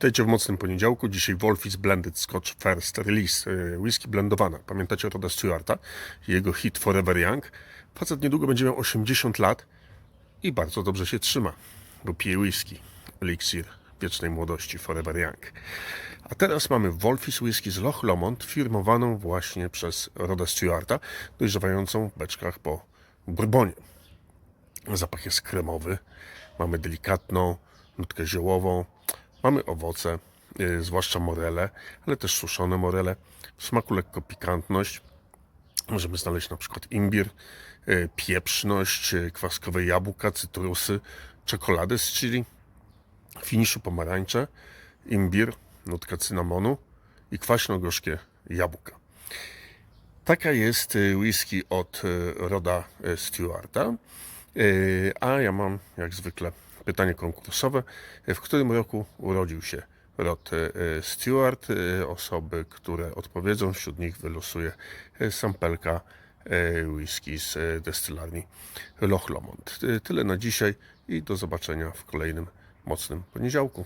Witajcie w mocnym poniedziałku. Dzisiaj Wolfis Blended Scotch First Release. y, Whisky blendowana. Pamiętacie Roda Stewarta? Jego hit Forever Young. Facet niedługo będzie miał 80 lat i bardzo dobrze się trzyma, bo pije whisky. Eliksir wiecznej młodości Forever Young. A teraz mamy Wolfis Whisky z Loch Lomond, firmowaną właśnie przez Roda Stewarta, dojrzewającą w beczkach po bourbonie. Zapach jest kremowy. Mamy delikatną nutkę ziołową. Mamy owoce, yy, zwłaszcza morele, ale też suszone morele. W smaku lekko pikantność. Możemy znaleźć na przykład imbir, yy, pieprzność, yy, kwaskowe jabłka, cytrusy, czekoladę z chili, w finiszu pomarańcze, imbir, nutka cynamonu i kwaśno-gorzkie jabłka. Taka jest y, whisky od y, Roda y, Stewarta. Y, A ja mam, jak zwykle, pytanie konkursowe. W którym roku urodził się Rod y, Stewart? Y, Osoby, które odpowiedzą, wśród nich wylosuje y, sampelka whisky z destylarni Loch Lomond. Tyle na dzisiaj i do zobaczenia w kolejnym mocnym poniedziałku.